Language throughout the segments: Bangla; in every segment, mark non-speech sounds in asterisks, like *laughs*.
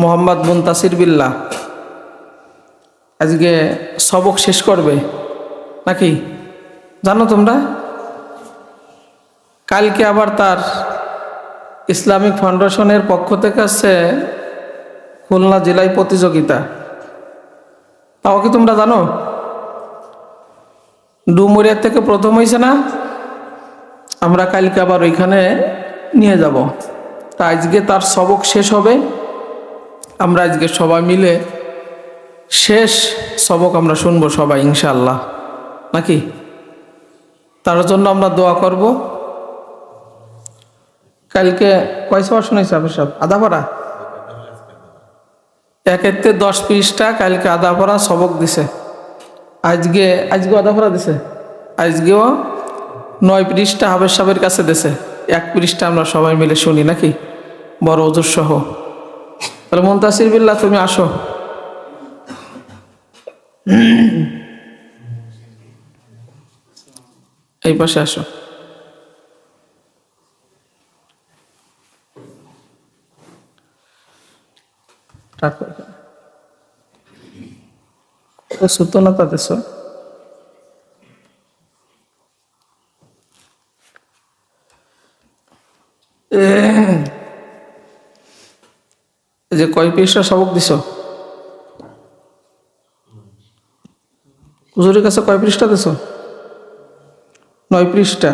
মোহাম্মদ মুন্তাসির বিল্লা আজকে সবক শেষ করবে? নাকি? জানো তোমরা? কালকে আবার তার ইসলামিক ফাউন্ডেশনের পক্ষ থেকে আসছে খুলনা জেলায় প্রতিযোগিতা। তাও কি তোমরা জানো? ডুমুরিয়ার থেকে প্রথম হয়েছে না? আমরা কালকে আবার ওইখানে নিয়ে যাব। তা আজকে তার সবক শেষ হবে। আমরা আজকে সবাই মিলে শেষ সবক আমরা শুনব সবাই ইনশাল্লাহ নাকি? তার জন্য আমরা দোয়া করব। কালকে কয় সবার শুনেছি আপনি সব? আধা পাড়া? একেতে দশ পৃষ্ঠা, কালকে আধা পাড়া, সবক দিছে। আজকে আজকে আধা পাড়া দিছে? আজকেও নয় পৃষ্ঠা হাবের সাহেবের কাছে দিছে। এক পৃষ্ঠা আমরা সবাই মিলে শুনি, নাকি? বড় ওজুর সহ। তাহলে মুন্তাসির বিল্লা তুমি আসো। এই পাশে আসো। রাখো সুতো না তাদের সব এই যে কয় পৃষ্ঠা সবক দিছ? হুজুরের কাছে কয় পৃষ্ঠা দিছ? নয় পৃষ্ঠা।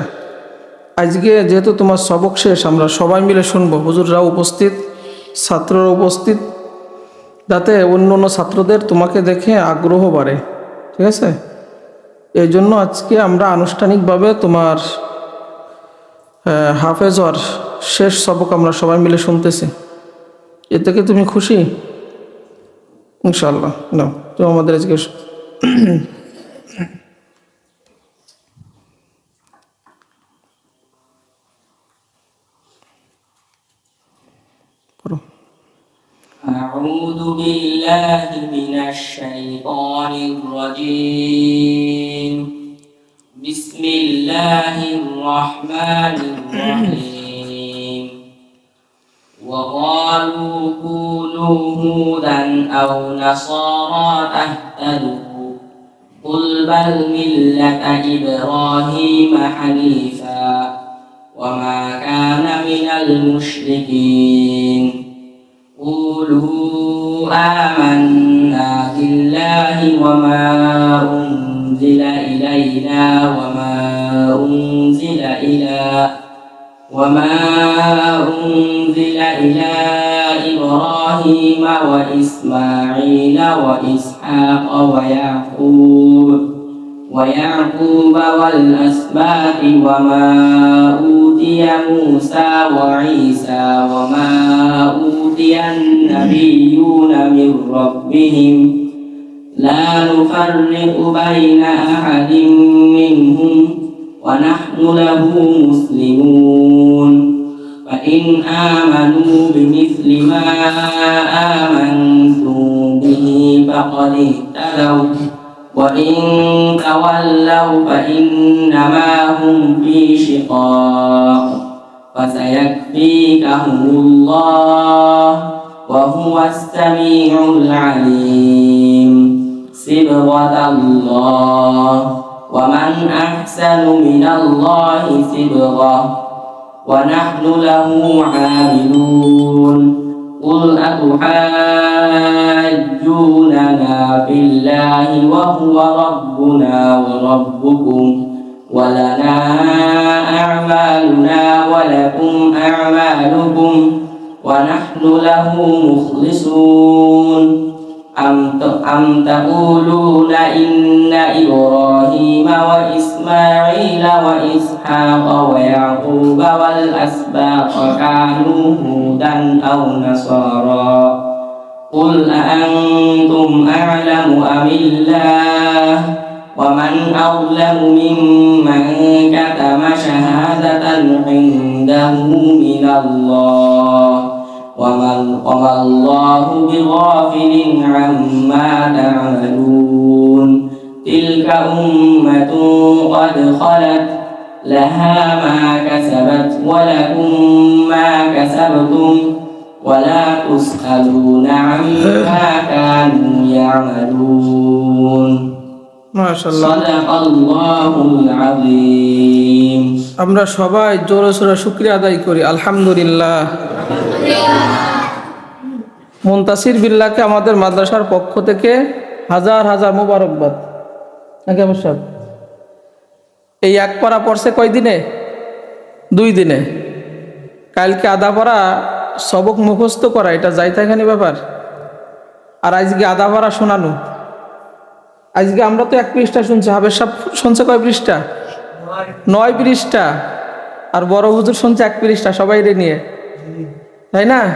আজকে যেহেতু তোমার সবক শেষ, আমরা সবাই মিলে শুনব। হুজুররা উপস্থিত, ছাত্ররা উপস্থিত, যাতে অন্য অন্য ছাত্রদের তোমাকে দেখে আগ্রহ বাড়ে। ঠিক আছে? এই জন্য আজকে আমরা আনুষ্ঠানিকভাবে তোমার হাফেজর শেষ সবক আমরা সবাই মিলে শুনতেছি। এ থেকে তুমি খুশি ইনশাল্লাহ নাও তুমি আমাদের আজকে পড়ো أعوذ بالله من الشيطان الرجيم بسم الله الرحمن الرحيم وقالوا كونوا هودا أو نصارى تهتدوا قل بل ملة إبراهيم حنيفا وما كان من المشركين. قولوا آمنا بالله وما أنزل إلينا وما وما أنزل إلى إبراهيم وإسماعيل وإسحاق ويعقوب ويعقوب والأسباط وما أوتي موسى وعيسى وما أوتي النبيون من ربهم لا نفرق بين أحد منهم ونحن له مسلمون. فإن آمنوا بمثل ما آمنتم به فقد اهتدوا. وإن تولوا فإنما هم في شقاق. فسيكفيكهم الله وهو السميع العليم. صبغة الله. ومن أحسن من الله صبغة ونحن له عاملون قل أتحاجوننا في الله وهو ربنا وربكم ولنا أعمالنا ولكم أعمالكم ونحن له مخلصون أم أم تقولون إن إبراهيم وإسماعيل وإسحاق ويعقوب والأسباط كانوا هودا أو نصارى قل أأنتم أعلم أم الله؟ ومن أظلم ممن كتم شهادة عنده من الله؟ وما الله بغافل عما تعملون. تلك أمة قد خلت لها ما كسبت ولكم ما كسبتم ولا تسألون عما كانوا يعملون মাশাল্লাহ صدق الله العظيم আমরা সবাই জোরে সোরে শুক্রিয়া আদায় করি আলহামদুলিল্লাহ মুন্তাসির বিল্লাহকে আমাদের মাদ্রাসার পক্ষ থেকে হাজার হাজার মোবারকবাদ নাকি আমার সাহেব এই এক পারা পড়ছে কয় দিনে? দুই দিনে। কালকে আধা পড়া সবক মুখস্থ করা, এটা যাই যাইতাখানি ব্যাপার। আর আজকে আধা পড়া শোনানো। আজকে আমরা তো এক পৃষ্ঠা শুনছি হাবের সাহেব শুনছে কয় পৃষ্ঠা? নয় পৃষ্ঠা। আর বড় হুজুর শুনছে এক পৃষ্ঠা, সবাই রে নিয়ে। তাই না?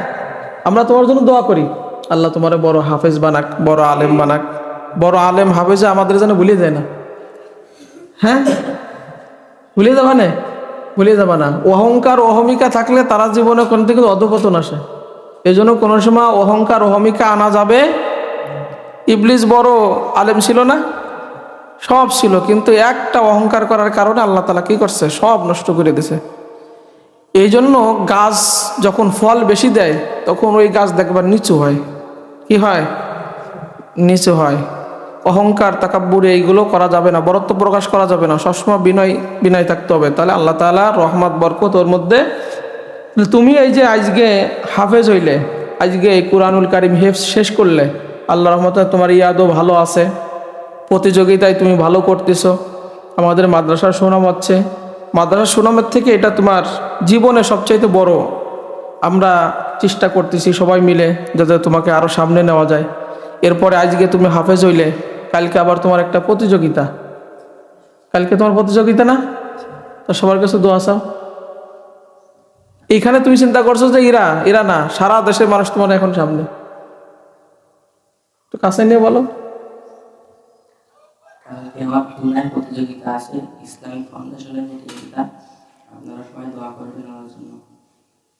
আমরা তোমার জন্য দোয়া করি। আল্লাহ তোমার বড় হাফেজ বানাক, বড় আলেম বানাক। বড় আলেম হাফেজে আমাদের যেন ভুলিয়ে যায় না। হ্যাঁ? ভুলিয়ে যাবা না? ভুলিয়ে যাবা না। অহংকার, অহমিকা থাকলে তারা জীবনে কোন থেকে অধপতন আসে। এই জন্য কোনো সময় অহংকার, অহমিকা আনা যাবে। ইবলিস বড় আলেম ছিল না? সব ছিল, কিন্তু একটা অহংকার করার কারণে আল্লাহ তালা কি করছে? সব নষ্ট করে দিছে। এই জন্য গাছ যখন ফল বেশি দেয়, তখন ওই গাছ দেখবার নিচু হয়। কি হয়? নিচু হয়। অহংকার, তাকাব্বুরে এইগুলো করা যাবে না, বরত্ব প্রকাশ করা যাবে না, সবসময় বিনয় বিনয় থাকতে হবে। তাহলে আল্লাহ তালা রহমত, বরকত ওর মধ্যে তুমি এই যে আজকে হাফেজ হইলে, আজকে এই কোরআনুল কারিম হেফ শেষ করলে আল্লাহ রহমতে তোমার ইয়াদও ভালো আছে, প্রতিযোগিতায় তুমি ভালো করতেছো, আমাদের মাদ্রাসার সুনাম হচ্ছে, মাদ্রাসার সুনামের থেকে এটা তোমার জীবনে সবচাইতে বড়। আমরা চেষ্টা করতেছি সবাই মিলে যাতে তোমাকে আরও সামনে নেওয়া যায়। এরপরে আজকে তুমি হাফেজ হইলে কালকে আবার তোমার একটা প্রতিযোগিতা। কালকে তোমার প্রতিযোগিতা না? তো সবার কাছে দোয়া চাও। এইখানে তুমি চিন্তা করছ যে ইরা ইরা না সারা দেশের মানুষ তোমার এখন সামনে। তো কাছে নিয়ে বলো। কালকে আমার খুলনায় প্রতিযোগিতা আছে ইসলামিক ফাউন্ডেশনের প্রতিযোগিতা। আপনারা সবাই দোয়া করবেন আমার জন্য।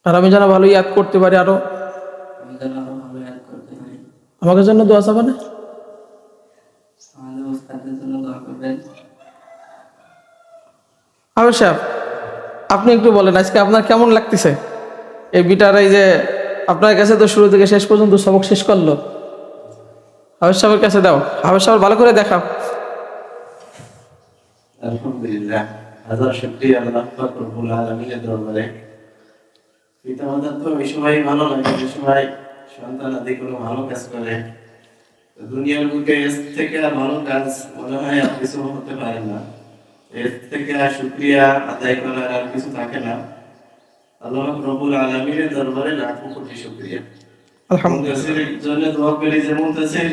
আর আমি যেন ভালো ইয়াদ করতে পারি আরও। আমি যেন আরও ভালো অ্যাড করতে পারি। আমাকে জন্য দোয়া চাবে না আমাদের ওস্তাদের জন্য দোয়া করবেন আবে সাহেব, আপনি একটু বলেন, আজকে আপনার কেমন লাগতেছে? এই বিটার এই যে আপনার কাছে তো শুরু থেকে শেষ পর্যন্ত সবক শেষ করল। হাবের সাহেবের কাছে দাও। হাবের সাহেব, ভালো করে দেখাও। আলহামদুলিল্লাহ। হাজার শুক্রিয়া আল্লাহ ভালো সন্তান ভালো কাজ করে। দুনিয়ার থেকে আর ভালো কাজ আর কিছু হতে পারে না। এর থেকে আর শুক্রিয়া আদায় করার আর কিছু থাকে না। আল্লাহ পাক রব্বুল দরবারে লাখো কোটি শুক্রিয়া। আলহামদুলিল্লাহ। জন্য দোয়া করি যে মুন্তাসির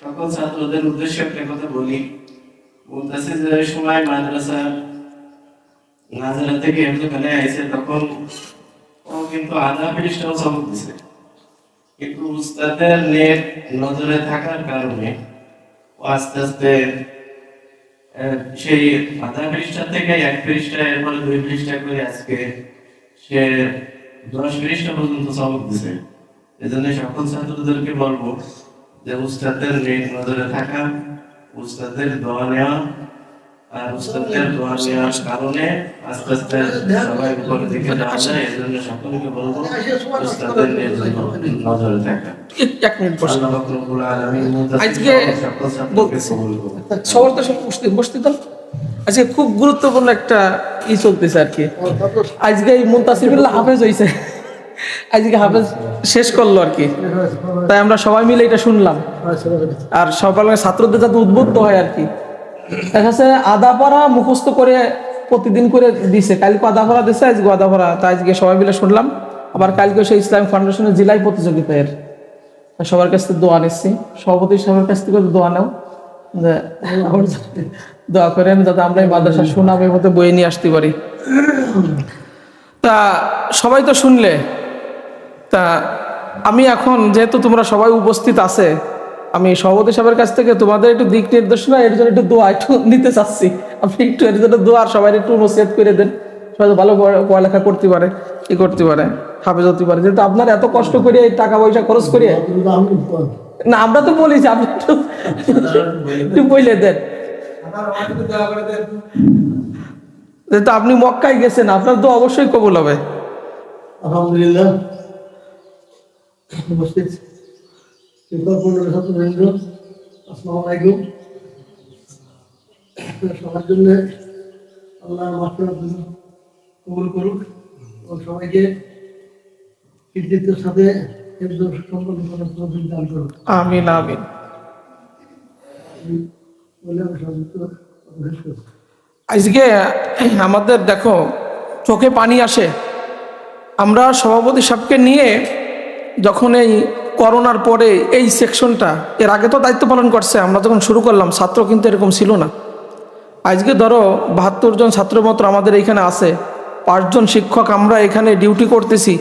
সকল ছাত্রদের উদ্দেশ্যে একটা কথা বলি। মুন্তাসির যে সময় মাদ্রাসা নাজারা থেকে এখানে আইছে তখন ও কিন্তু আধা পৃষ্ঠাও সবক দিছে। কিন্তু উস্তাদের নেট নজরে থাকার কারণে ও আস্তে আস্তে সেই আধা পৃষ্ঠা থেকে এক পৃষ্ঠা, এরপরে দুই পৃষ্ঠা করে আজকে সে দশ পৃষ্ঠা পর্যন্ত সবক দিছে। এজন্য সকল ছাত্রদেরকে বলব যে উস্তাদের নজরে থাকা, উস্তাদের দোয়া নেওয়া আর উস্তাদের দোয়া নেওয়ার কারণে আস্তে আস্তে সবাই উপরের দিকে যাওয়া যায় এজন্য সকলকে বলব উস্তাদের নজরে থাকা এক- এক মিনিট বসে। আল্লাহ রব্বুল আলামিন মুজাদ্দিদ আজকে সকল ছাত্রকে বলতেছি। কবুল করুন সবার তো সব বসতে বসতে দাও। আজকে খুব গুরুত্বপূর্ণ একটা ই চলতেছে আর কি। আজকে এই মুন্তাসিবুল্লাহ হাফেজ হয়েছে আজকে হাফেজ শেষ করল আর কি। তাই আমরা সবাই মিলে এটা শুনলাম। আর সকালে ছাত্রদের যাতে উদ্বুদ্ধ হয় আর কি। দেখা যাচ্ছে আদা পড়া মুখস্থ করে প্রতিদিন করে দিছে। কালকে আদা দিছে, আজকে আদা পড়া তাই আজকে সবাই মিলে শুনলাম। আবার কালকে সেই ইসলামিক ফাউন্ডেশনের জেলায় প্রতিযোগিতা এর সবার কাছ থেকে দোয়া নিচ্ছি। সভাপতি সাহেবের কাছ থেকে দোয়া নাও। দোয়া করেন, যাতে আমরা এই মাদ্রাসা সুনামের মতো বয়ে নিয়ে আসতে পারি। তা সবাই তো শুনলে। তা আমি এখন, যেহেতু তোমরা সবাই উপস্থিত আছে আমি সভাপতি সাহেবের কাছ থেকে তোমাদের একটু দিক নির্দেশনা, এর জন্য একটু দোয়া একটু *laughs* নিতে চাচ্ছি। আপনি একটু এর জন্য দোয়া সবাই একটু নসিহত করে দেন। সবাই ভালো পড়ালেখা করতে পারে, ই করতে পারে, হাফেজ হতে পারে। যেহেতু আপনার এত কষ্ট করে টাকা পয়সা খরচ করে না, আমরা তো বলেছি আপনি একটু একটু বলে দেন। যেহেতু আপনি মক্কায় গেছেন, আপনার তো অবশ্যই কবুল হবে। আলহামদুলিল্লাহ। উপস্থিত শিক্ষকমন্ডলী ছাত্রবৃন্দ আসসালামু আলাইকুম। সবার জন্য আল্লাহ মাফের কবুল করুক এবং সবাইকে কৃতিত্বের সাথে সম্পন্ন করার তৌফিক দান করুক। আমিন আমিন। বলে আমি সংযুক্ত আজকে আমাদের দেখো চোখে পানি আসে। আমরা সভাপতি সাহেবকে নিয়ে যখন এই করোনার পরে এই সেকশনটা, এর আগে তো দায়িত্ব পালন করছে, আমরা যখন শুরু করলাম, ছাত্র কিন্তু এরকম ছিল না। আজকে ধরো, বাহাত্তর জন ছাত্র মাত্র আমাদের এইখানে আছে পাঁচজন শিক্ষক আমরা এখানে ডিউটি করতেছি,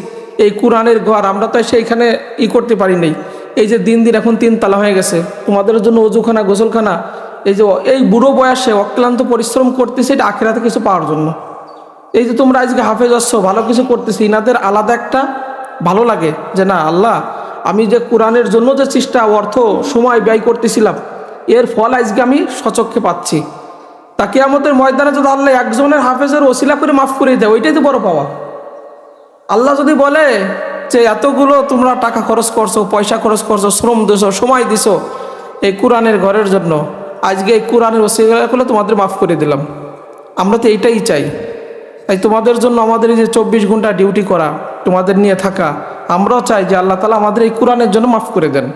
এই কোরআনের ঘর আমরা তো সেইখানে ই করতে পারি নাই। এই যে দিন দিন এখন তিন তালা হয়ে গেছে, তোমাদের জন্য অজুখানা, গোসলখানা, এই যে এই বুড়ো বয়সে অক্লান্ত পরিশ্রম করতেছে, এটা আখেরাতে কিছু পাওয়ার জন্য। এই যে তোমরা আজকে হাফেজ আসছো ভালো কিছু করতেছি, ইনাদের আলাদা একটা ভালো লাগে যে না, আল্লাহ আমি যে কোরআনের জন্য যে চেষ্টা অর্থ, সময় ব্যয় করতেছিলাম, এর ফল আজকে আমি সচক্ষে পাচ্ছি। তাকে আমাদের ময়দানে যদি আল্লাহ একজনের হাফেজের ওসিলা করে মাফ করে দেয়, ওইটাই তো বড় পাওয়া। আল্লাহ যদি বলে যে এতগুলো তোমরা টাকা খরচ করছ, পয়সা খরচ করছ, শ্রম দিছো, সময় দিছো এই কোরআনের ঘরের জন্য, আজকে এই কোরআনের ওসিলা করলে তোমাদের মাফ করে দিলাম। আমরা তো এইটাই চাই। তাই তোমাদের জন্য আমাদের এই যে চব্বিশ ঘণ্টা ডিউটি করা তোমাদের নিয়ে থাকা। আমরাও চাই যে আল্লাহ তালা আমাদের এই কোরআনের জন্য মাফ করে দেন।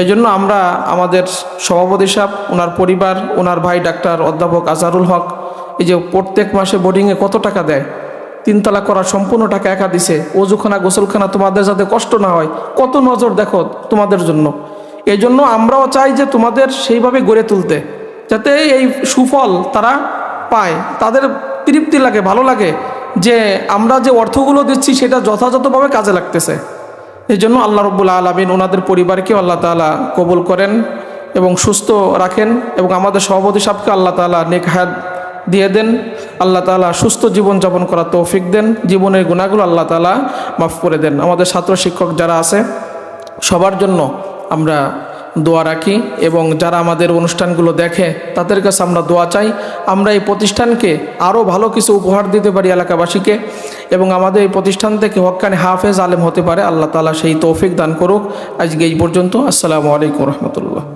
এই জন্য আমরা আমাদের সভাপতি সাহেব ওনার পরিবার ওনার ভাই ডাক্তার অধ্যাপক আজহারুল হক, এই যে প্রত্যেক মাসে বোর্ডিংয়ে কত টাকা দেয়? তিনতলা করা সম্পূর্ণ টাকা একা দিছে। অজুখানা গোসলখানা তোমাদের যাতে কষ্ট না হয়, কত নজর দেখো তোমাদের জন্য। এই জন্য আমরাও চাই যে তোমাদের সেইভাবে গড়ে তুলতে, যাতে এই সুফল তারা পায়। তাদের তৃপ্তি লাগে, ভালো লাগে। যে আমরা যে অর্থগুলো দিচ্ছি সেটা যথাযথভাবে কাজে লাগতেছে। এই জন্য আল্লাহ রব্বুল আলমিন ওনাদের পরিবারকে আল্লাহ তালা কবুল করেন এবং সুস্থ রাখেন এবং আমাদের সভাপতি সাহেবকে আল্লাহ তালা নেক হায়াত দিয়ে দেন। আল্লাহ তালা সুস্থ জীবনযাপন করার তৌফিক দেন। জীবনের গুণাগুলো আল্লাহ তালা মাফ করে দেন। আমাদের ছাত্র শিক্ষক যারা আছে, সবার জন্য আমরা দোয়া রাখি এবং যারা আমাদের অনুষ্ঠানগুলো দেখে তাদের কাছে আমরা দোয়া চাই। আমরা এই প্রতিষ্ঠানকে আরও ভালো কিছু উপহার দিতে পারি এলাকাবাসীকে এবং আমাদের এই প্রতিষ্ঠান থেকে হকানি হাফেজ আলেম হতে পারে। আল্লাহ তালা সেই তৌফিক দান করুক। আজকে এই পর্যন্ত। আসসালামু আলাইকুম রহমতুল্লাহ।